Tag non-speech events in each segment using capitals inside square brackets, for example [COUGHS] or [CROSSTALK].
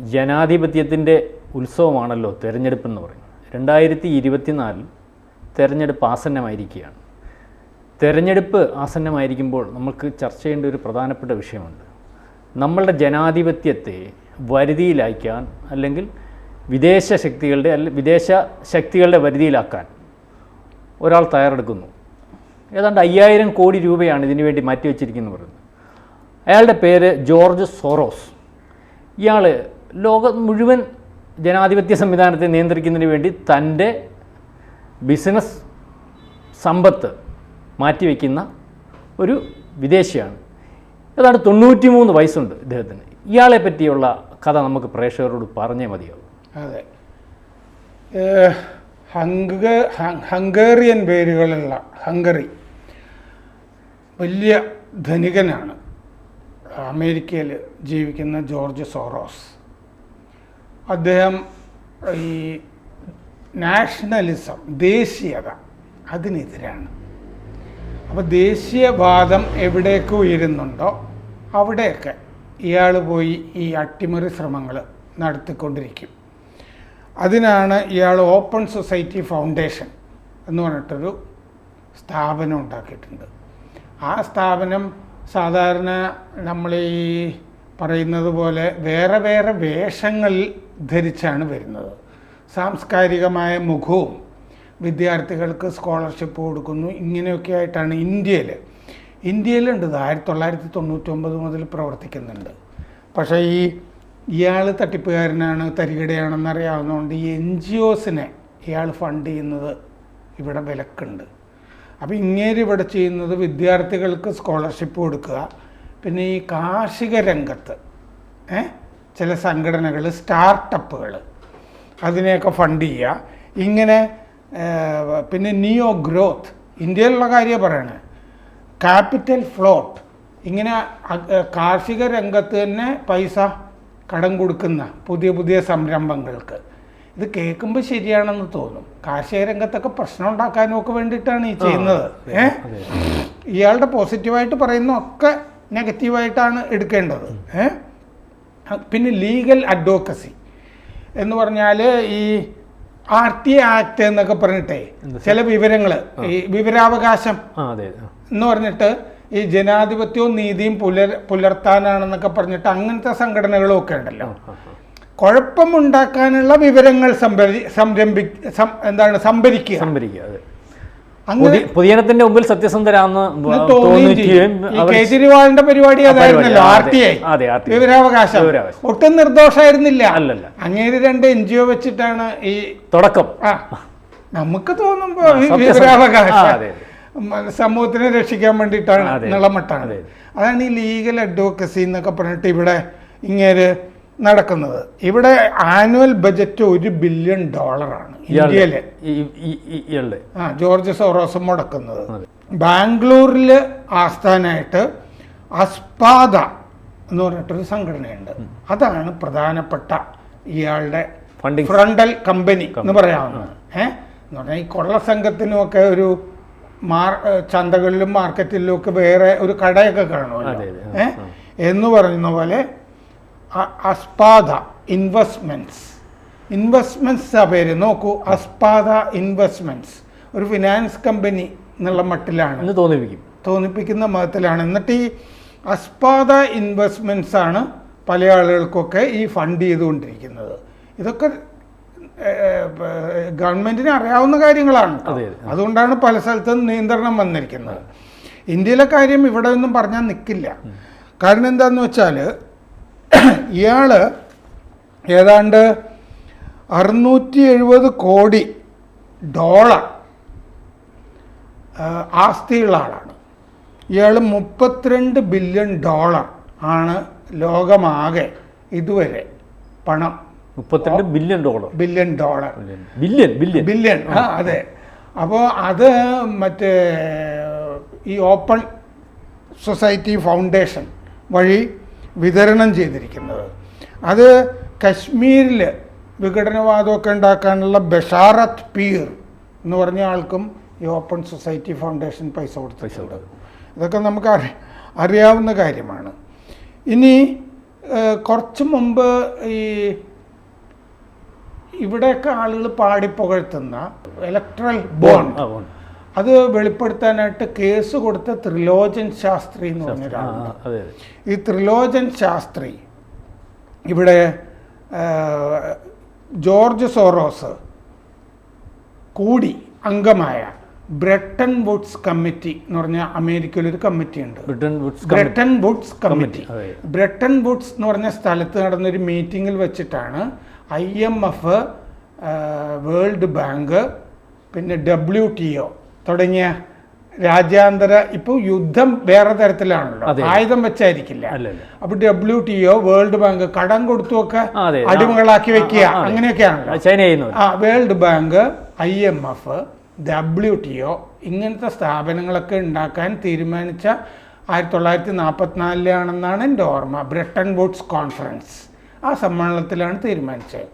ജനാധിപത്യത്തിന്റെ ഉത്സവമാണല്ലോ തെരഞ്ഞെടുപ്പ് എന്ന് പറയുന്നത്. രണ്ടായിരത്തി ഇരുപത്തിനാലിൽ തെരഞ്ഞെടുപ്പ് ആസന്നമായിരിക്കുകയാണ്. തെരഞ്ഞെടുപ്പ് ആസന്നമായിരിക്കുമ്പോൾ നമുക്ക് ചർച്ച ചെയ്യേണ്ട ഒരു പ്രധാനപ്പെട്ട വിഷയമുണ്ട്. നമ്മളുടെ ജനാധിപത്യത്തെ വരുതിയിലാക്കാൻ അല്ലെങ്കിൽ വിദേശ ശക്തികളുടെ അല്ല വിദേശ ശക്തികളുടെ വരുതിയിലാക്കാൻ ഒരാൾ തയ്യാറെടുക്കുന്നു. ഏതാണ്ട് അയ്യായിരം കോടി രൂപയാണ് ഇതിനു വേണ്ടി മാറ്റിവെച്ചിരിക്കുന്നത് പറയുന്നത്. അയാളുടെ പേര് ജോർജ് സോറോസ്. ഇയാൾ ലോകം മുഴുവൻ ജനാധിപത്യ സംവിധാനത്തെ നിയന്ത്രിക്കുന്നതിന് വേണ്ടി തന്റെ ബിസിനസ് സമ്പത്ത് മാറ്റിവെക്കുന്ന ഒരു വിദേശിയാണ്. ഏതാണ്ട് തൊണ്ണൂറ്റി മൂന്ന് വയസ്സുണ്ട് ഇദ്ദേഹത്തിന്. ഇയാളെ പറ്റിയുള്ള കഥ നമുക്ക് പ്രേക്ഷകരോട് പറഞ്ഞേ മതിയാവും. അതെ. ഹംഗ ഹംഗേറിയൻ പേരുകളുള്ള ഹംഗറി വലിയ ധനികനാണ്. അമേരിക്കയിൽ ജീവിക്കുന്ന ജോർജ് സോറോസ്. അദ്ദേഹം ഈ നാഷണലിസം ദേശീയത അതിനെതിരാണ്. അപ്പോൾ ദേശീയവാദം എവിടേക്ക് ഉയരുന്നുണ്ടോ അവിടെയൊക്കെ ഇയാൾ പോയി ഈ അട്ടിമറി ശ്രമങ്ങൾ നടത്തിക്കൊണ്ടിരിക്കും. അതിനാണ് ഇയാൾ ഓപ്പൺ സൊസൈറ്റി ഫൗണ്ടേഷൻ എന്ന് പറഞ്ഞിട്ടൊരു സ്ഥാപനം ഉണ്ടാക്കിയിട്ടുണ്ട്. ആ സ്ഥാപനം സാധാരണ നമ്മൾ ഈ പറയുന്നത് പോലെ വേറെ വേറെ വേഷങ്ങൾ ധരിച്ചാണ് വരുന്നത്. സാംസ്കാരികമായ മുഖവും വിദ്യാർത്ഥികൾക്ക് സ്കോളർഷിപ്പ് കൊടുക്കുന്നു. ഇങ്ങനെയൊക്കെ ആയിട്ടാണ് ഇന്ത്യയിൽ ഇന്ത്യയിലുണ്ട്. ഇത് ആയിരത്തി തൊള്ളായിരത്തി തൊണ്ണൂറ്റൊമ്പത് മുതൽ പ്രവർത്തിക്കുന്നുണ്ട്. പക്ഷേ ഈ ഇയാൾ തട്ടിപ്പുകാരനാണ് തരികിടയാണെന്ന് അറിയാവുന്നതുകൊണ്ട് ഈ എൻ ജി ഒസിനെ ഇയാൾ ഫണ്ട് ചെയ്യുന്നത് ഇവിടെ വിലക്കുണ്ട്. അപ്പോൾ ഇങ്ങേര് ഇവിടെ ചെയ്യുന്നത് വിദ്യാർത്ഥികൾക്ക് സ്കോളർഷിപ്പ് കൊടുക്കുക. പിന്നെ ഈ കാർഷിക രംഗത്ത് ഏ, ചില സംഘടനകൾ സ്റ്റാർട്ടപ്പുകൾ അതിനെയൊക്കെ ഫണ്ട് ചെയ്യുക. ഇങ്ങനെ പിന്നെ നിയോ ഗ്രോത്ത് ഇന്ത്യയിലുള്ള കാര്യം പറയണേ. ക്യാപിറ്റൽ ഫ്ലോട്ട് ഇങ്ങനെ കാർഷിക രംഗത്ത് തന്നെ പൈസ കടം കൊടുക്കുന്ന പുതിയ പുതിയ സംരംഭങ്ങൾക്ക്. ഇത് കേൾക്കുമ്പോൾ ശരിയാണെന്ന് തോന്നും. കാർഷിക രംഗത്തൊക്കെ പ്രശ്നം ഉണ്ടാക്കാനും ഒക്കെ വേണ്ടിയിട്ടാണ് ഈ ചെയ്യുന്നത്. ഇയാളുടെ പോസിറ്റീവായിട്ട് പറയുന്ന ഒക്കെ നെഗറ്റീവായിട്ടാണ് എടുക്കേണ്ടത്. ഏ? അ- പിന്നെ ലീഗൽ അഡ്വക്കസി എന്ന് പറഞ്ഞാൽ ഈ ആർ ടി ആക്ട് എന്നൊക്കെ പറഞ്ഞിട്ടേ ചില വിവരങ്ങൾ ഈ വിവരാവകാശം എന്ന് പറഞ്ഞിട്ട് ഈ ജനാധിപത്യവും നീതിയും പുലർ പുലർത്താനാണെന്നൊക്കെ പറഞ്ഞിട്ട് അങ്ങനത്തെ സംഘടനകളും ഒക്കെ ഉണ്ടല്ലോ. കുഴപ്പമുണ്ടാക്കാനുള്ള വിവരങ്ങൾ സംഭരി സംരംഭി എന്താണ് സംഭരിക്കുക. സംഭരിക്കുക പൊതുജനത്തിന്റെ മുമ്പിൽ സത്യസന്ധരാന്ന് കേജ്രിവാളിന്റെ പരിപാടി അതായിരുന്നല്ലോ ആർ. ടി ഐ വിവരാവകാശം. ഒട്ടും നിർദോഷമായിരുന്നില്ല അല്ലല്ല. അങ്ങേര് രണ്ട് എൻ ജി ഒ വെച്ചിട്ടാണ് ഈ തുടക്കം. നമുക്ക് തോന്നുമ്പോ വിവരാവകാശം. സമൂഹത്തിനെ രക്ഷിക്കാൻ വേണ്ടിയിട്ടാണ് നിളമട്ടാണ്. അതാണ് ഈ ലീഗൽ അഡ്വക്കസി എന്നൊക്കെ പറഞ്ഞിട്ട് ഇവിടെ ഇങ്ങനെ നടക്കുന്നത്. ഇവിടെ ആനുവൽ ബജറ്റ് ഒരു ബില്യൺ ഡോളറാണ് ആണ് ഇന്ത്യയിലെ. ആ ജോർജ് സോറോസ് മുടക്കുന്നത്. ബാംഗ്ലൂരിൽ ബാംഗ്ലൂരിൽ ആസ്ഥാനായിട്ട് അസ്പാദ എന്ന് പറഞ്ഞിട്ടൊരു സംഘടനയുണ്ട്. അതാണ് പ്രധാനപ്പെട്ട ഇയാളുടെ. ഫ്രണ്ടൽ കമ്പനി എന്ന് പറയാവുന്നത്. ഏഹ് എന്ന് പറഞ്ഞാൽ ഈ കൊള്ള സംഘത്തിനുമൊക്കെ ഒരു മാർ ചന്തകളിലും മാർക്കറ്റിലും ഒക്കെ വേറെ ഒരു കടയൊക്കെ കാണുമല്ലോ. ഏഹ് എന്ന് പറയുന്ന പോലെ അസ്പാദ ഇൻവെസ്റ്റ്മെന്റ്സ് ഇൻവെസ്റ്റ്മെന്റ്സ് ആ പേര്. നോക്കൂ അസ്പാദ ഇൻവെസ്റ്റ്മെന്റ്സ് ഒരു ഫിനാൻസ് കമ്പനി എന്നുള്ള മട്ടിലാണ്. എന്ന് തോന്നിപ്പിക്കും. തോന്നിപ്പിക്കുന്ന മതത്തിലാണ്. എന്നിട്ട് ഈ അസ്പാദ ഇൻവെസ്റ്റ്മെന്റ്സ് ആണ് പല ആളുകൾക്കൊക്കെ ഈ ഫണ്ട് ചെയ്തുകൊണ്ടിരിക്കുന്നത്. ഇതൊക്കെ ഗവൺമെന്റിന് അറിയാവുന്ന കാര്യങ്ങളാണ്. അതെ, അതെ. അതുകൊണ്ടാണ് പല സ്ഥലത്തും നിയന്ത്രണം വന്നിരിക്കുന്നത്. ഇന്ത്യയിലെ കാര്യം ഇവിടെ ഒന്നും പറഞ്ഞാൽ നിൽക്കില്ല കാരണം എന്താണെന്ന് വെച്ചാൽ ഇയാൾ ഏതാണ്ട് അറുന്നൂറ്റി എഴുപത് കോടി ഡോളർ ആസ്തിയുള്ള ആളാണ്. ഇയാൾ മുപ്പത്തിരണ്ട് ബില്യൺ ഡോളർ ആണ് ലോകമാകെ ഇതുവരെ പണം. മുപ്പത്തിരണ്ട് billion dollar. Billion dollar. Billion. Billion billion. ആ. അതെ. അപ്പോൾ അത് മറ്റേ ഈ ഓപ്പൺ സൊസൈറ്റി ഫൗണ്ടേഷൻ വഴി വിതരണം ചെയ്തിരിക്കുന്നത്. അത് കശ്മീരിൽ വിഘടനവാദമൊക്കെ ഉണ്ടാക്കാനുള്ള ബഷാറത്ത് പീർ എന്ന് പറഞ്ഞ ആൾക്കും ഈ ഓപ്പൺ സൊസൈറ്റി ഫൗണ്ടേഷൻ പൈസ കൊടുത്തിട്ടുണ്ട്. ഇതൊക്കെ നമുക്ക് അറി അറിയാവുന്ന കാര്യമാണ്. ഇനി കുറച്ച് മുമ്പ് ഈ ഇവിടെയൊക്കെ ആളുകൾ പാടി പുകഴ്ത്തുന്ന ഇലക്ട്രൽ ഉണ്ട്. അത് വെളിപ്പെടുത്താനായിട്ട് കേസ് കൊടുത്ത ത്രിലോചൻ ശാസ്ത്രി എന്ന് പറഞ്ഞ ഈ ത്രിലോചൻ ശാസ്ത്രി ഇവിടെ ജോർജ് സോറോസ് കൂടി അംഗമായ ബ്രെട്ടൺ വുഡ്സ് കമ്മിറ്റി എന്ന് പറഞ്ഞ അമേരിക്കയിൽ ഒരു കമ്മിറ്റി ഉണ്ട് Bretton Woods committee. Bretton Woods committee Bretton Woods എന്ന് പറഞ്ഞ സ്ഥലത്ത് നടന്നൊരു മീറ്റിങ്ങിൽ വെച്ചിട്ടാണ് I M F world bank പിന്നെ ഡബ്ല്യു ടി ഒ തുടങ്ങിയ രാജ്യാന്തര ഇപ്പോൾ യുദ്ധം വേറെ തരത്തിലാണല്ലോ. ആയുധം വെച്ചായിരിക്കില്ല. അപ്പൊ W T O world bank കടം കൊടുത്തുമൊക്കെ അടിമകളാക്കി വെക്കുക. അങ്ങനെയൊക്കെയാണല്ലോ. ആ world bank I M F W T O ഇങ്ങനത്തെ സ്ഥാപനങ്ങളൊക്കെ ഉണ്ടാക്കാൻ തീരുമാനിച്ച ആയിരത്തി തൊള്ളായിരത്തി നാൽപ്പത്തിനാലിലാണെന്നാണ് എന്റെ ഓർമ്മ. Bretton Woods conference. ആ സമ്മേളനത്തിലാണ് തീരുമാനിച്ചത്.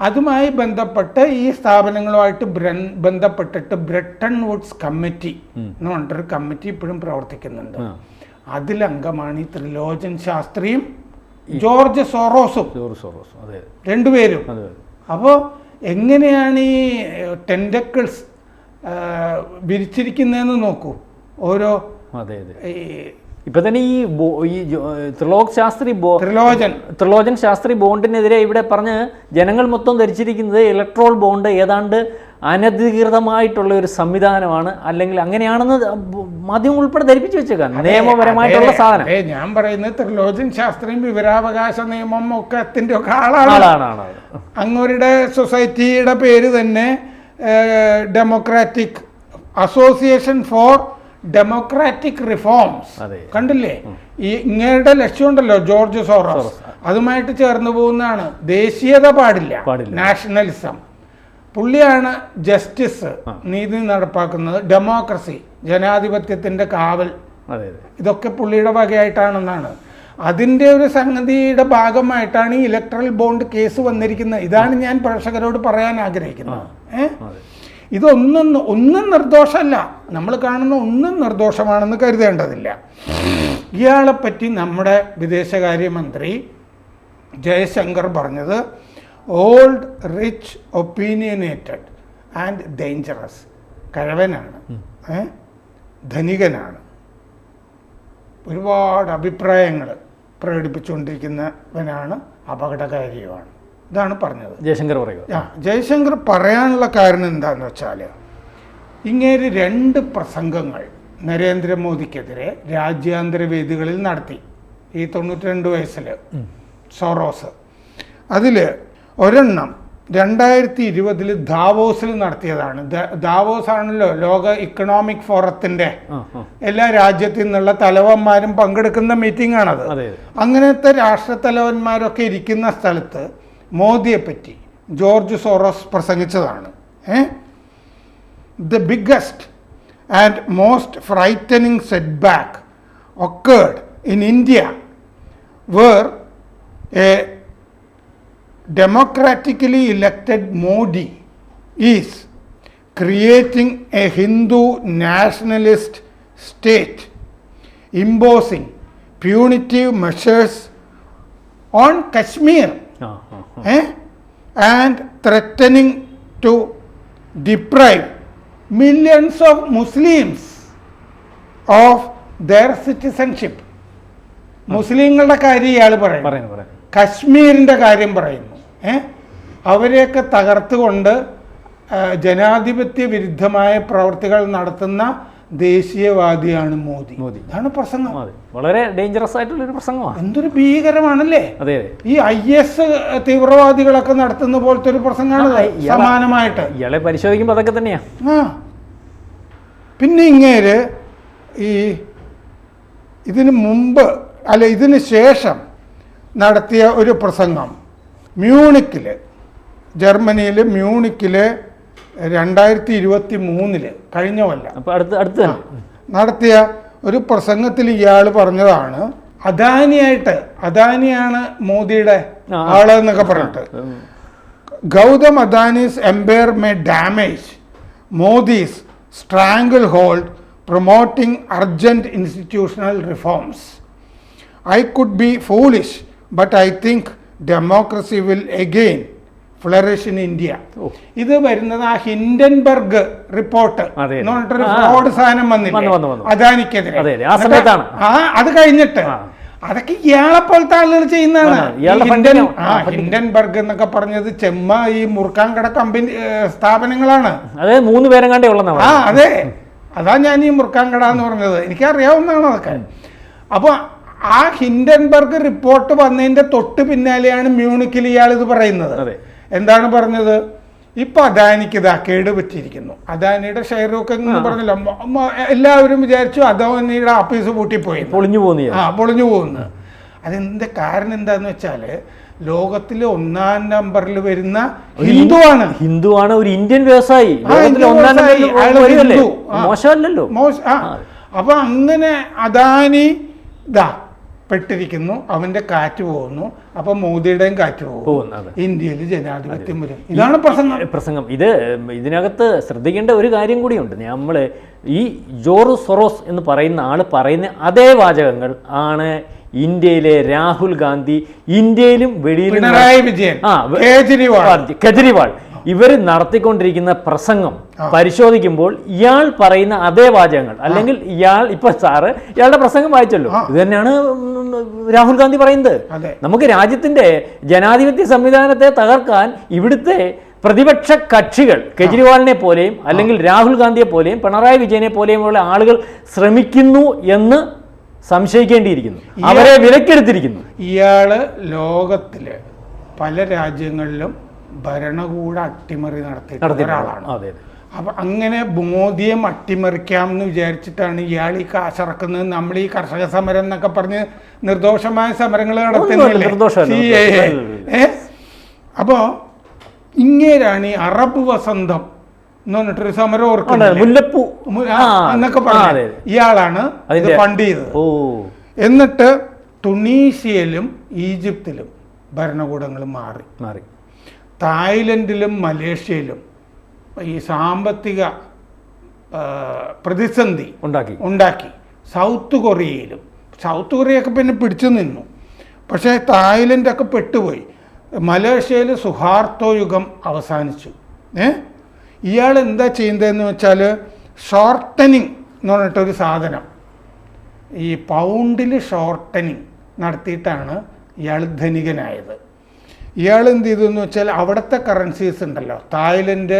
അതുമായി ബന്ധപ്പെട്ട് ഈ സ്ഥാപനങ്ങളുമായിട്ട് ബന്ധപ്പെട്ടിട്ട് ബ്രിട്ടൺ വുഡ്സ് കമ്മിറ്റി എന്ന് പറഞ്ഞിട്ടൊരു കമ്മിറ്റി ഇപ്പോഴും പ്രവർത്തിക്കുന്നുണ്ട്. അതിലംഗമാണ് ഈ ത്രിലോചൻ ശാസ്ത്രിയും ജോർജ് സോറോസും. George Soros. അതെ. രണ്ടുപേരും. അപ്പോൾ എങ്ങനെയാണ് ഈ ടെൻഡക്കിൾസ് വിരിച്ചിരിക്കുന്നതെന്ന് നോക്കൂ. ഓരോ അതെ അതെ. ഇപ്പൊ തന്നെ ഈ ഈ ത്രിലോക് ശാസ്ത്രി ത്രിലോചൻ. ത്രിലോചൻ ശാസ്ത്രി ബോണ്ടിനെതിരെ ഇവിടെ പറഞ്ഞ് ജനങ്ങൾ മൊത്തം ധരിച്ചിരിക്കുന്നത് ഇലക്ട്രോൾ ബോണ്ട് ഏതാണ്ട് അനധികൃതമായിട്ടുള്ള ഒരു സംവിധാനമാണ്. അല്ലെങ്കിൽ അങ്ങനെയാണെന്ന് മാധ്യമം ഉൾപ്പെടെ ധരിപ്പിച്ചു വെച്ചേക്കാം നിയമപരമായിട്ടുള്ള സാധനം. ഞാൻ പറയുന്നത് ത്രിലോചൻ ശാസ്ത്രിയും വിവരാവകാശ നിയമം ഒക്കെ അതിന്റെ ഒക്കെ ആളാണ്. അങ്ങോരുടെ ആളാണ് അങ്ങവരുടെ സൊസൈറ്റിയുടെ പേര് തന്നെ democratic association for democratic reforms കണ്ടില്ലേ? ഈ ഇങ്ങയുടെ ലക്ഷ്യമുണ്ടല്ലോ ജോർജ് സോറോസ്. അതുമായിട്ട് ചേർന്ന് പോകുന്നതാണ്. ദേശീയത പാടില്ല. നാഷണലിസം. പുള്ളിയാണ് ജസ്റ്റിസ് നീതി നടപ്പാക്കുന്നത്. ഡെമോക്രസി ജനാധിപത്യത്തിന്റെ കാവൽ. ഇതൊക്കെ പുള്ളിയുടെ വകയായിട്ടാണെന്നാണ്. അതിന്റെ ഒരു സംഗതിയുടെ ഭാഗമായിട്ടാണ് ഈ ഇലക്ട്രൽ ബോണ്ട് കേസ് വന്നിരിക്കുന്നത്. ഇതാണ് ഞാൻ പ്രേക്ഷകരോട് പറയാൻ ആഗ്രഹിക്കുന്നത്. ഏഹ് ഇതൊന്നും ഒന്നും നിർദോഷമല്ല. നമ്മൾ കാണുന്ന ഒന്നും നിർദോഷമാണെന്ന് കരുതേണ്ടതില്ല. ഇയാളെ പറ്റി നമ്മുടെ വിദേശകാര്യമന്ത്രി ജയശങ്കർ പറഞ്ഞത് old rich opinionated and dangerous കഴവനാണ്. ധനികനാണ്. ഒരുപാട് അഭിപ്രായങ്ങൾ പ്രകടിപ്പിച്ചുകൊണ്ടിരിക്കുന്നവനാണ് അപകടകാരിയുമാണ്. ഇതാണ് പറഞ്ഞത്. ജയശങ്കർ പറയുക. ആ, ജയശങ്കർ പറയാനുള്ള കാരണം എന്താന്ന് വെച്ചാൽ ഇങ്ങേര് രണ്ട് പ്രസംഗങ്ങൾ നരേന്ദ്രമോദിക്കെതിരെ രാജ്യാന്തര വേദികളിൽ നടത്തി. ഈ തൊണ്ണൂറ്റി രണ്ട് വയസ്സിൽ സോറോസ്. അതിൽ ഒരെണ്ണം രണ്ടായിരത്തി ഇരുപതിൽ ദാവോസിൽ നടത്തിയതാണ്. ദാവോസ് ആണല്ലോ ലോക ഇക്കണോമിക് ആ എല്ലാ രാജ്യത്തു നിന്നുള്ള തലവന്മാരും പങ്കെടുക്കുന്ന മീറ്റിംഗ് ആണത് അങ്ങനത്തെ രാഷ്ട്രത്തലവന്മാരൊക്കെ ഇരിക്കുന്ന സ്ഥലത്ത് മോദിയെ പറ്റി George Soros പ്രസംഗിച്ചതാണ് a the biggest and most frightening setback occurred in India where a democratically elected Modi is creating a Hindu nationalist state, imposing punitive measures on Kashmir ആ threatening to deprive millions of Muslims of their citizenship. മുസ്ലിങ്ങളുടെ കാര്യം ഇയാൾ പറയുന്നു. കശ്മീരിന്റെ കാര്യം പറയുന്നു. ഏ? അവരെയൊക്കെ തകർത്തുകൊണ്ട് ജനാധിപത്യ വിരുദ്ധമായ പ്രവർത്തികൾ നടത്തുന്ന ദേശീയവാദിയാണ് മോദി. മോദി. ഇതാണ് പ്രസംഗം. വളരെ ഡേഞ്ചറസ് ആയിട്ടുള്ള ഒരു പ്രസംഗമാണ് എന്തൊരു ഭീകരമാണല്ലേ? അതെ ഈ ഐ എസ് തീവ്രവാദികളൊക്കെ നടത്തുന്ന പോലത്തെ ഒരു പ്രസംഗമാണ് സമാനമായിട്ട്. ഇയാളെ പരിശോധിക്കുമ്പോൾ അതൊക്കെ തന്നെയാ. ആ. പിന്നെ ഇങ്ങേര് ഈ ഇതിന് മുമ്പ് അല്ല ഇതിന് ശേഷം നടത്തിയ ഒരു പ്രസംഗം. മ്യൂണിക്കിൽ ജർമ്മനിയിൽ മ്യൂണിക്കിൽ രണ്ടായിരത്തി ഇരുപത്തി മൂന്നിൽ കഴിഞ്ഞ കൊല്ലം നടത്തിയ ഒരു പ്രസംഗത്തിൽ ഇയാൾ പറഞ്ഞതാണ് അദാനിയായിട്ട് അദാനിയാണ് മോദിയുടെ. ആൾ എന്നൊക്കെ പറഞ്ഞിട്ട്. Gautam Adani's empire may damage damage stranglehold promoting urgent institutional reforms. I could be foolish but I think democracy will again flourish in India ഇത് വരുന്നത് ആ ഹിൻഡൻബർഗ് റിപ്പോർട്ട്. എന്ന് പറഞ്ഞിട്ടൊരു ഫ്രോഡ് സാധനം വന്നില്ല? വന്നു, വന്നില്ലേ അദാനിക്കെതിരെ. ആ. അത് കഴിഞ്ഞിട്ട്. അതൊക്കെ ഇയാളെ പോലത്തെ ആളുകൾ ചെയ്യുന്നതാണ് ഹിൻഡൻബർഗ് എന്നൊക്കെ പറഞ്ഞത് ചെമ്മ ഈ മുറുക്കാൻ കട കമ്പനി സ്ഥാപനങ്ങളാണ്. അതെ മൂന്ന് പേരും കണ്ടേ ഉള്ളെന്നാ ആ അതെ. അതാ ഞാൻ ഈ മുറുക്കാൻ കട എന്ന് പറഞ്ഞത്. എനിക്കറിയാവുന്നതാണ് അതൊക്കെ. അപ്പോൾ ആ ഹിൻഡൻബർഗ് റിപ്പോർട്ട് വന്നതിന്റെ തൊട്ട് പിന്നാലെയാണ് മ്യൂണിക്കിൽ ഇയാൾ ഇത് പറയുന്നത്. അതെ. എന്താണ് പറഞ്ഞത്? ഇപ്പൊ അദാനിക്ക് ഇതാ കേട് പറ്റിയിരിക്കുന്നു അദാനിയുടെ ഷെയർ ഒക്കെ എന്ന് പറഞ്ഞല്ലോ. എല്ലാവരും വിചാരിച്ചു അദാനിയുടെ ആഫീസ് പൂട്ടിപ്പോയി പോയി. പൊളിഞ്ഞു പോകുന്നു ആ പൊളിഞ്ഞു പോകുന്നു അതിന്റെ കാരണം എന്താന്ന് വെച്ചാൽ ലോകത്തിലെ ഒന്നാം നമ്പറിൽ വരുന്ന ഹിന്ദുവാണ് ഹിന്ദുവാണ് ഒരു ഇന്ത്യൻ വ്യവസായി. മോശമല്ലല്ലോ. മോശ അപ്പൊ അങ്ങനെ അദാനി ഇതാ പെട്ടിരിക്കുന്നു അവന്റെ കാറ്റ് പോകുന്നു. അപ്പൊ മോദിയുടെയും കാറ്റ് പോകും പോകുന്നു. ഇന്ത്യയിൽ ജനാധിപത്യം വരും. ഇതാണ് പ്രസംഗം. പ്രസംഗം. ഇത് ഇതിനകത്ത് ശ്രദ്ധിക്കേണ്ട ഒരു കാര്യം കൂടിയുണ്ട്. നമ്മൾ ഈ ജോറു സൊറോസ് എന്ന് പറയുന്ന ആൾ പറയുന്ന അതേ വാചകങ്ങൾ ആണ് ഇന്ത്യയിലെ രാഹുൽ ഗാന്ധി ഇന്ത്യയിലും വെളിയിലും പിണറായി വിജയൻ. ആ, കേജ്രിവാൾ. കെജ്രിവാൾ. ഇവർ നടത്തിക്കൊണ്ടിരിക്കുന്ന പ്രസംഗം പരിശോധിക്കുമ്പോൾ ഇയാൾ പറയുന്ന അതേ വാചകങ്ങൾ. അല്ലെങ്കിൽ ഇയാൾ ഇപ്പൊ സാറ് ഇയാളുടെ പ്രസംഗം വായിച്ചല്ലോ. ഇത് തന്നെയാണ് രാഹുൽ ഗാന്ധി പറയുന്നത്. നമുക്ക് രാജ്യത്തിന്റെ ജനാധിപത്യ സംവിധാനത്തെ തകർക്കാൻ ഇവിടുത്തെ പ്രതിപക്ഷ കക്ഷികൾ കെജ്രിവാളിനെ പോലെയും അല്ലെങ്കിൽ രാഹുൽ ഗാന്ധിയെ പോലെയും പിണറായി വിജയനെ പോലെയുമുള്ള ആളുകൾ ശ്രമിക്കുന്നു എന്ന് സംശയിക്കേണ്ടിയിരിക്കുന്നു. അവരെ വിലക്കെടുത്തിരിക്കുന്നു. ഇയാൾ ലോകത്തിൽ പല രാജ്യങ്ങളിലും ഭരണകൂട അട്ടിമറി നടത്തി ഒരാളാണ്. അതെ അപ്പൊ അങ്ങനെ മോദിയെ അട്ടിമറിക്കാം എന്ന് വിചാരിച്ചിട്ടാണ് ഇയാൾ ഈ കാശിറക്കുന്നത് നമ്മൾ ഈ കർഷക സമരം എന്നൊക്കെ പറഞ്ഞ് നിർദോഷമായ സമരങ്ങൾ നടത്തുന്നില്ലേ? നിർദോഷമല്ല, CAA. നിർദോഷമല്ല. അപ്പോ ഇങ്ങേരാണ് ഈ അറബ് വസന്തം എന്ന് പറഞ്ഞിട്ടൊരു സമരം ഓർക്കുന്നത് മുല്ലപ്പൂ. എന്നൊക്കെ പറഞ്ഞു ഇയാളാണ് ഇത് ഫണ്ട് ചെയ്തത്. എന്നിട്ട് തുണീഷ്യയിലും ഈജിപ്തിലും ഭരണകൂടങ്ങൾ മാറി. മാറി. തായ്ലൻഡിലും മലേഷ്യയിലും ഈ സാമ്പത്തിക പ്രതിസന്ധി ഉണ്ടാക്കി. ഉണ്ടാക്കി. സൗത്ത് കൊറിയയിലും. സൗത്ത് കൊറിയയൊക്കെ പിന്നെ പിടിച്ചു നിന്നു. പക്ഷേ തായ്ലൻഡൊക്കെ പെട്ടുപോയി. മലേഷ്യയിൽ സുഹാർത്തോ യുഗം അവസാനിച്ചു. ഏ? ഇയാൾ എന്താ ചെയ്യുന്നതെന്ന് വെച്ചാൽ ഷോർട്ടനിങ് എന്ന് പറഞ്ഞിട്ടൊരു സാധനം. ഈ പൗണ്ടിൽ ഷോർട്ടനിങ് നടത്തിയിട്ടാണ് ഇയാൾ ധനികനായത്. ഇയാൾ എന്ത് ചെയ്തു എന്ന് വെച്ചാൽ അവിടുത്തെ കറൻസീസ് ഉണ്ടല്ലോ. Thailand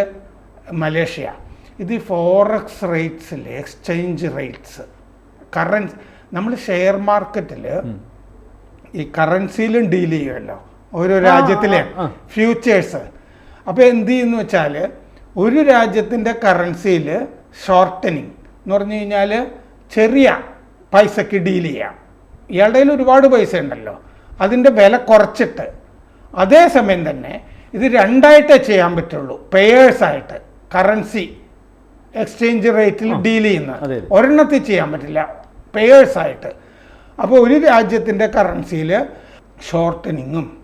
Malaysia. ഇത് ഈ ഫോറക്സ് റേറ്റ്സിൽ എക്സ്ചേഞ്ച് റേറ്റ്സ് കറൻസ് നമ്മൾ ഷെയർ മാർക്കറ്റിൽ ഈ കറൻസിയിലും ഡീൽ ചെയ്യുമല്ലോ ഓരോ രാജ്യത്തിലെ. ഫ്യൂച്ചേഴ്സ് അപ്പോൾ എന്ത് ചെയ്യുന്നു വെച്ചാൽ ഒരു രാജ്യത്തിന്റെ കറൻസിയിൽ ഷോർട്ടനിങ് എന്ന് പറഞ്ഞു കഴിഞ്ഞാൽ ചെറിയ പൈസക്ക് ഡീൽ ചെയ്യാം. ഇയാളുടെ കയ്യിൽ ഒരുപാട് പൈസ ഉണ്ടല്ലോ. അതിന്റെ വില കുറച്ചിട്ട് അതേസമയം തന്നെ ഇത് രണ്ടായിട്ടേ ചെയ്യാൻ പറ്റുള്ളൂ. പേയേഴ്സായിട്ട് കറൻസി എക്സ്ചേഞ്ച് റേറ്റിൽ ഡീൽ അതെ. ഒരെണ്ണത്തിൽ ചെയ്യാൻ പറ്റില്ല. പേയേഴ്സായിട്ട് അപ്പോൾ ഒരു രാജ്യത്തിന്റെ കറൻസിയിൽ ഷോർട്ടനിങ്ങും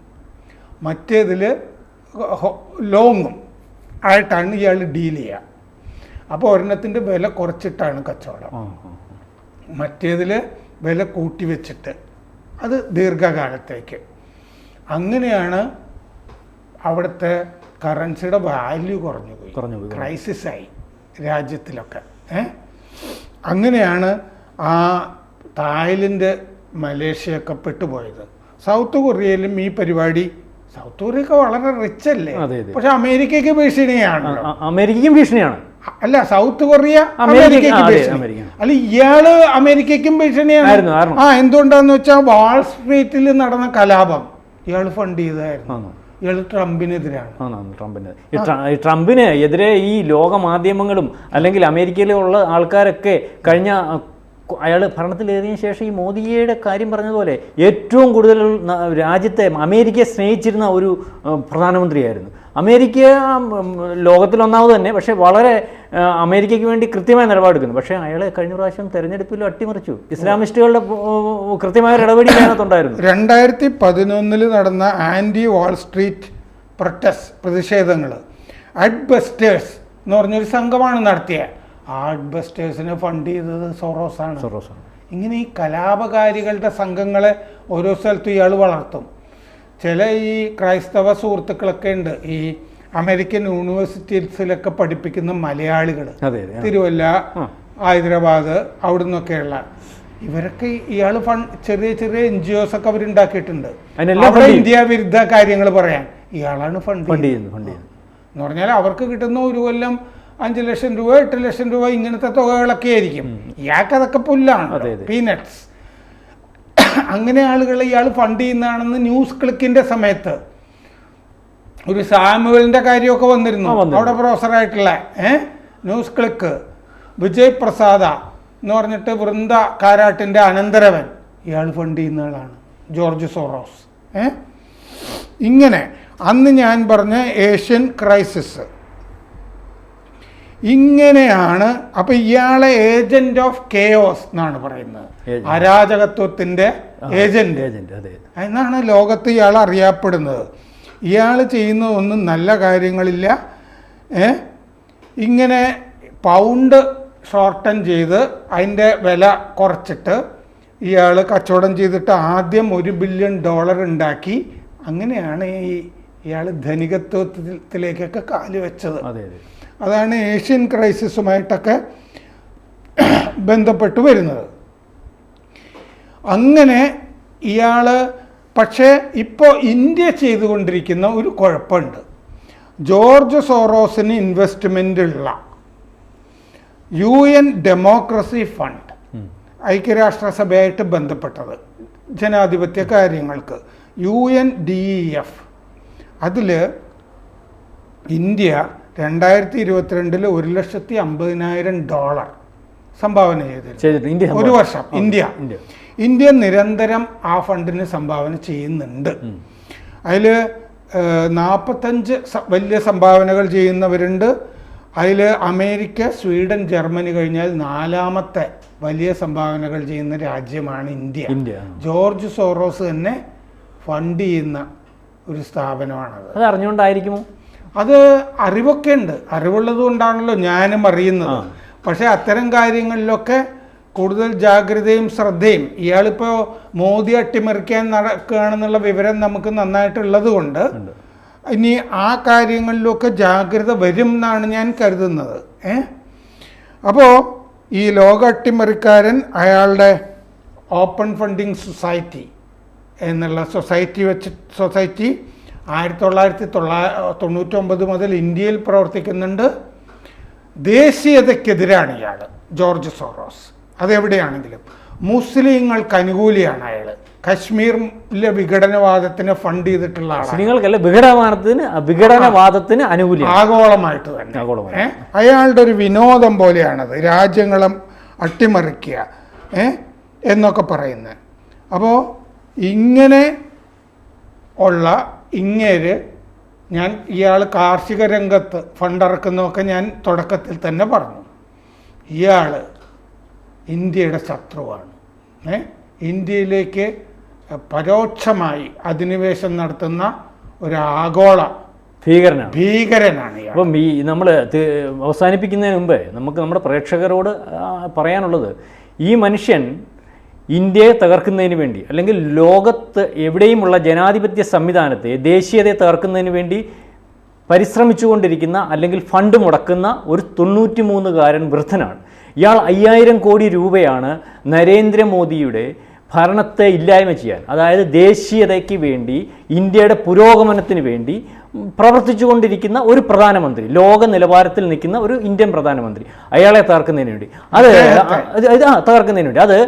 മറ്റേതിൽ ലോങ്ങും ആയിട്ടാണ് ഇയാൾ ഡീൽ ചെയ്യുക. അപ്പോൾ ഒരെണ്ണത്തിന്റെ വില കുറച്ചിട്ടാണ് കച്ചവടം. മറ്റേതിൽ വില കൂട്ടി വെച്ചിട്ട് അത് ദീർഘകാലത്തേക്ക്. അങ്ങനെയാണ് അവിടുത്തെ കറൻസിയുടെ വാല്യൂ കുറഞ്ഞു പോയി. കുറഞ്ഞു പോയി. ക്രൈസിസ് ആയി രാജ്യത്തിലൊക്കെ. അങ്ങനെയാണ് ആ തായ്ലൻഡ് മലേഷ്യയൊക്കെ പെട്ടുപോയത്. സൗത്ത് കൊറിയയിലും ഈ പരിപാടി സൗത്ത് കൊറിയൊക്കെ വളരെ റിച്ച് അല്ലേ. പക്ഷെ അമേരിക്കയ്ക്ക് ഭീഷണിയാണ്. അമേരിക്കയ്ക്കും ഭീഷണിയാണ്. അല്ല സൗത്ത് കൊറിയ അമേരിക്ക- അമേരിക്കയ്ക്ക് ഭീഷണി. അല്ല ഇയാൾ അമേരിക്കയ്ക്കും ഭീഷണിയാണ്. ആ എന്തുകൊണ്ടാന്ന് വെച്ചാൽ വാൾ സ്ട്രീറ്റിൽ നടന്ന കലാപം. ഇയാൾ ഫണ്ട് ചെയ്തായിരുന്നു? ഇയാൾ ട്രംപിനെതിരാണ്. ട്രംപിന്. എതിരെ ഈ ലോക മാധ്യമങ്ങളും അല്ലെങ്കിൽ അമേരിക്കയിലുള്ള ആൾക്കാരൊക്കെ കഴിഞ്ഞ അയാൾ ഭരണത്തിലേറിയതിനു ശേഷം ഈ മോദിയുടെ കാര്യം പറഞ്ഞതുപോലെ ഏറ്റവും കൂടുതൽ രാജ്യത്തെ അമേരിക്കയെ സ്നേഹിച്ചിരുന്ന ഒരു പ്രധാനമന്ത്രിയായിരുന്നു. അമേരിക്ക ലോകത്തിലൊന്നാമത് തന്നെ പക്ഷേ വളരെ അമേരിക്കയ്ക്ക് വേണ്ടി കൃത്യമായ നിലപാടെടുക്കുന്നു. പക്ഷേ അയാൾ കഴിഞ്ഞ പ്രാവശ്യം തെരഞ്ഞെടുപ്പിൽ അട്ടിമറിച്ചു. ഇസ്ലാമിസ്റ്റുകളുടെ കൃത്യമായ ഒരു ഇടപെടൽ അതിനകത്തുണ്ടായിരുന്നു രണ്ടായിരത്തി പതിനൊന്നിൽ നടന്ന ആന്റി വാൾ സ്ട്രീറ്റ് പ്രൊട്ടസ്റ്റ് പ്രതിഷേധങ്ങൾ അഡ്ബസ്റ്റേഴ്സ് എന്ന് പറഞ്ഞൊരു സംഘമാണ് നടത്തിയ ആ ബസ്റ്റേഴ്സിനെ ഫണ്ട് ചെയ്തത് സൊറോസാണ്. സൊറോസാണ്. ഇങ്ങനെ ഈ കലാപകാരികളുടെ സംഘങ്ങളെ ഓരോ സ്ഥലത്തും ഇയാൾ വളർത്തും. ചില ഈ ക്രൈസ്തവ സുഹൃത്തുക്കളൊക്കെ ഉണ്ട്. ഈ അമേരിക്കൻ യൂണിവേഴ്സിറ്റീസിലൊക്കെ പഠിപ്പിക്കുന്ന മലയാളികൾ. തിരുവല്ല. ഹൈദരാബാദ് അവിടെ നിന്നൊക്കെയുള്ള ഇവരൊക്കെ ഇയാൾ ഫണ്ട് ചെറിയ ചെറിയ എൻ ജി ഒസ് ഒക്കെ അവരുണ്ടാക്കിയിട്ടുണ്ട് അവിടെ ഇന്ത്യ വിരുദ്ധ കാര്യങ്ങൾ പറയാൻ. ഇയാളാണ് ഫണ്ട് ഫണ്ട് ചെയ്യുന്നത്. എന്ന് പറഞ്ഞാൽ അവർക്ക് കിട്ടുന്ന ഒരു കൊല്ലം അഞ്ച് ലക്ഷം രൂപ എട്ട് ലക്ഷം രൂപ ഇങ്ങനത്തെ തുകകളൊക്കെ ആയിരിക്കും. ഇയാൾക്ക് അതൊക്കെ പുല്ലാണ്. പീനട്സ് [COUGHS] അങ്ങനെ ആളുകളെ ഇയാൾ ഫണ്ട് ചെയ്യുന്നതാണെന്ന് ന്യൂസ് ക്ലിക്കിന്റെ സമയത്ത് ഒരു സാമുവലിന്റെ കാര്യമൊക്കെ വന്നിരുന്നു. അവിടെ പ്രൊഫസറായിട്ടുള്ള ഏ? ന്യൂസ് ക്ലിക്ക് വിജയ് പ്രസാദ എന്ന് പറഞ്ഞിട്ട് വൃന്ദ കാരാട്ടിന്റെ അനന്തരവൻ ഇയാൾ ഫണ്ട് ചെയ്യുന്ന ആളാണ്. ജോർജ് സോറോസ് ഏ? ഇങ്ങനെ അന്ന് ഞാൻ പറഞ്ഞ ഏഷ്യൻ ക്രൈസിസ് ഇങ്ങനെയാണ് അപ്പൊ ഇയാളെ ഏജന്റ് ഓഫ് കെയോസ് എന്നാണ് പറയുന്നത്. അരാജകത്വത്തിന്റെ ഏജന്റ്. എന്നാണ് ലോകത്ത് ഇയാൾ അറിയപ്പെടുന്നത്. ഇയാൾ ചെയ്യുന്ന ഒന്നും നല്ല കാര്യങ്ങളില്ല. ഏ? ഇങ്ങനെ പൗണ്ട് ഷോർട്ടൻ ചെയ്ത് അതിന്റെ വില കുറച്ചിട്ട് ഇയാൾ കച്ചവടം ചെയ്തിട്ട് ആദ്യം ഒരു ബില്യൺ ഡോളർ ഉണ്ടാക്കി. അങ്ങനെയാണ് ഈ ഇയാൾ ധനികത്വത്തിലേക്കൊക്കെ കാലുവെച്ചത് അതെ അതെ. അതാണ് ഏഷ്യൻ ക്രൈസിസുമായിട്ടൊക്കെ ബന്ധപ്പെട്ട് വരുന്നത്. അങ്ങനെ ഇയാൾ പക്ഷേ ഇപ്പോൾ ഇന്ത്യ ചെയ്തുകൊണ്ടിരിക്കുന്ന ഒരു കുഴപ്പമുണ്ട്. ജോർജ് സോറോസിന് ഇൻവെസ്റ്റ്മെന്റ് ഉള്ള യു എൻ ഡെമോക്രസി ഫണ്ട്. ഐക്യരാഷ്ട്രസഭയായിട്ട് ബന്ധപ്പെട്ടത് ജനാധിപത്യ കാര്യങ്ങൾക്ക്. U N D E F. അതിൽ ഇന്ത്യ രണ്ടായിരത്തി ഇരുപത്തിരണ്ടിൽ ഒരു ലക്ഷത്തി അമ്പതിനായിരം ഡോളർ സംഭാവന ചെയ്തിട്ടുണ്ട്. ഒരു വർഷം. ഇന്ത്യ. ഇന്ത്യ. നിരന്തരം ആ ഫണ്ടിന് സംഭാവന ചെയ്യുന്നുണ്ട്. അതിൽ നാൽപ്പത്തഞ്ച് വലിയ സംഭാവനകൾ ചെയ്യുന്നവരുണ്ട്. അതിൽ അമേരിക്ക സ്വീഡൻ ജർമ്മനി കഴിഞ്ഞാൽ നാലാമത്തെ വലിയ സംഭാവനകൾ ചെയ്യുന്ന രാജ്യമാണ് ഇന്ത്യ. ഇന്ത്യ. ജോർജ് സോറോസ് തന്നെ ഫണ്ട് ചെയ്യുന്ന ഒരു സ്ഥാപനമാണത്. അത് അറിഞ്ഞുകൊണ്ടായിരിക്കുമോ അത് അറിവൊക്കെ ഉണ്ട്. അറിവുള്ളത് കൊണ്ടാണല്ലോ ഞാനും അറിയുന്നത്. പക്ഷേ അത്തരം കാര്യങ്ങളിലൊക്കെ കൂടുതൽ ജാഗ്രതയും ശ്രദ്ധയും ഇയാളിപ്പോൾ മോദി അട്ടിമറിക്കാൻ നടക്കുകയാണെന്നുള്ള വിവരം നമുക്ക് നന്നായിട്ടുള്ളത് കൊണ്ട് ഇനി ആ കാര്യങ്ങളിലൊക്കെ ജാഗ്രത വരും എന്നാണ് ഞാൻ കരുതുന്നത്. ഏ? അപ്പോൾ ഈ ലോക അട്ടിമറിക്കാരൻ അയാളുടെ ഓപ്പൺ ഫണ്ടിങ് സൊസൈറ്റി എന്നുള്ള സൊസൈറ്റി വെച്ച് സൊസൈറ്റി ആയിരത്തി തൊള്ളായിരത്തി തൊള്ളാ തൊണ്ണൂറ്റൊമ്പത് മുതൽ ഇന്ത്യയിൽ പ്രവർത്തിക്കുന്നുണ്ട്. ദേശീയതയ്ക്കെതിരാണ് ഇയാൾ ജോർജ് സോറോസ്. അതെവിടെയാണെങ്കിലും മുസ്ലിങ്ങൾക്ക് അനുകൂലിയാണ് അയാൾ കശ്മീരിലെ വിഘടനവാദത്തിന് ഫണ്ട് ചെയ്തിട്ടുള്ള ആളാണ്. മുസ്ലിങ്ങൾക്കല്ല വിഘടനവാദത്തിന് വിഘടനവാദത്തിന് അനുകൂലി ആഗോളമായിട്ട് തന്നെ? അയാളുടെ ഒരു വിനോദം പോലെയാണത്. രാജ്യങ്ങളും അട്ടിമറിക്കുക എന്നൊക്കെ പറയുന്നത്. അപ്പോൾ ഇങ്ങനെ ഉള്ള ഇങ്ങേര് ഞാൻ ഇയാൾ കാർഷിക രംഗത്ത് ഫണ്ടിറക്കുന്നതൊക്കെ ഞാൻ തുടക്കത്തിൽ തന്നെ പറഞ്ഞു. ഇയാൾ ഇന്ത്യയുടെ ശത്രുവാണ്. ഏ? ഇന്ത്യയിലേക്ക് പരോക്ഷമായി അധിനിവേശം നടത്തുന്ന ഒരു ആഗോള ഭീകരനാണ് ഭീകരനാണ് അപ്പം ഈ നമ്മൾ അവസാനിപ്പിക്കുന്നതിന് മുമ്പേ നമുക്ക് നമ്മുടെ പ്രേക്ഷകരോട് പറയാനുള്ളത് ഈ മനുഷ്യൻ ഇന്ത്യയെ തകർക്കുന്നതിന് വേണ്ടി അല്ലെങ്കിൽ ലോകത്ത് എവിടെയുമുള്ള ജനാധിപത്യ സംവിധാനത്തെ ദേശീയതയെ തകർക്കുന്നതിന് വേണ്ടി പരിശ്രമിച്ചുകൊണ്ടിരിക്കുന്ന അല്ലെങ്കിൽ ഫണ്ട് മുടക്കുന്ന ഒരു തൊണ്ണൂറ്റി മൂന്നുകാരൻ വൃദ്ധനാണ്. ഇയാൾ അയ്യായിരം കോടി രൂപയാണ് നരേന്ദ്രമോദിയുടെ ഭരണത്തെ ഇല്ലായ്മ ചെയ്യാൻ അതായത് ദേശീയതയ്ക്ക് വേണ്ടി ഇന്ത്യയുടെ പുരോഗമനത്തിന് വേണ്ടി പ്രവർത്തിച്ചുകൊണ്ടിരിക്കുന്ന ഒരു പ്രധാനമന്ത്രി ലോക നിലവാരത്തിൽ നിൽക്കുന്ന ഒരു ഇന്ത്യൻ പ്രധാനമന്ത്രി അയാളെ തകർക്കുന്നതിന് വേണ്ടി. അത് അത് ഇത് ആ തകർക്കുന്നതിന് വേണ്ടി. അത്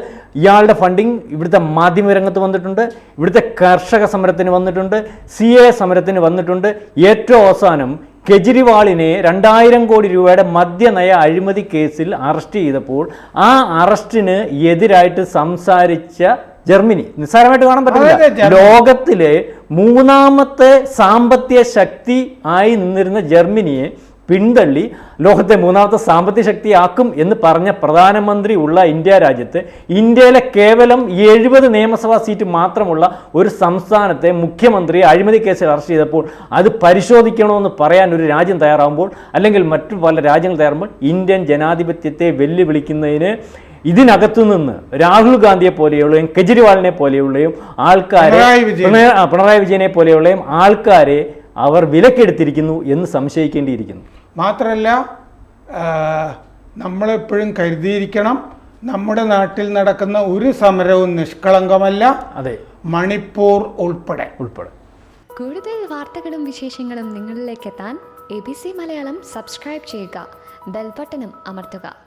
ഇയാളുടെ ഫണ്ടിങ് ഇവിടുത്തെ മാധ്യമരംഗത്ത് വന്നിട്ടുണ്ട് ഇവിടുത്തെ കർഷക സമരത്തിന് വന്നിട്ടുണ്ട് സി എ സമരത്തിന് വന്നിട്ടുണ്ട്. ഏറ്റവും അവസാനം കെജ്രിവാളിനെ രണ്ടായിരം കോടി രൂപയുടെ മദ്യനയ അഴിമതി കേസിൽ അറസ്റ്റ് ചെയ്തപ്പോൾ ആ അറസ്റ്റിന് എതിരായിട്ട് സംസാരിച്ച ജർമ്മനി. നിസ്സാരമായിട്ട് കാണാൻ പറ്റില്ല ലോകത്തിലെ മൂന്നാമത്തെ സാമ്പത്തിക ശക്തി ആയി നിന്നിരുന്ന ജർമ്മനിയെ പിന്തള്ളി ലോകത്തെ മൂന്നാമത്തെ സാമ്പത്തിക ശക്തിയാക്കും എന്ന് പറഞ്ഞ പ്രധാനമന്ത്രി ഉള്ള ഇന്ത്യ രാജ്യത്ത് ഇന്ത്യയിലെ കേവലം എഴുപത് നിയമസഭാ സീറ്റ് മാത്രമുള്ള ഒരു സംസ്ഥാനത്തെ മുഖ്യമന്ത്രി അഴിമതി കേസിൽ അറസ്റ്റ് ചെയ്തപ്പോൾ അത് പരിശോധിക്കണമെന്ന് പറയാൻ ഒരു രാജ്യം തയ്യാറാകുമ്പോൾ അല്ലെങ്കിൽ മറ്റു പല രാജ്യങ്ങൾ തയ്യാറുമ്പോൾ ഇന്ത്യൻ ജനാധിപത്യത്തെ വെല്ലുവിളിക്കുന്നതിന് ഇതിനകത്തു നിന്ന് രാഹുൽ ഗാന്ധിയെ പോലെയുള്ളയും കെജ്രിവാളിനെ പോലെയുള്ളയും ആൾക്കാരെ പിണറായി വിജയനെ പോലെയുള്ളയും ആൾക്കാരെ അവർ വിലക്കെടുത്തിരിക്കുന്നു എന്ന് സംശയിക്കേണ്ടിയിരിക്കുന്നു. മാത്രമല്ല നമ്മളെപ്പോഴും കരുതിയിരിക്കണം നമ്മുടെ നാട്ടിൽ നടക്കുന്ന ഒരു സമരവും നിഷ്കളങ്കമല്ല. അതെ. മണിപ്പൂർ ഉൾപ്പെടെ. ഉൾപ്പെടെ. കൂടുതൽ വാർത്തകളും വിശേഷങ്ങളും നിങ്ങളിലേക്ക് എത്താൻ A B C Malayalam subscribe ചെയ്യുക. ബെൽബട്ടനും അമർത്തുക.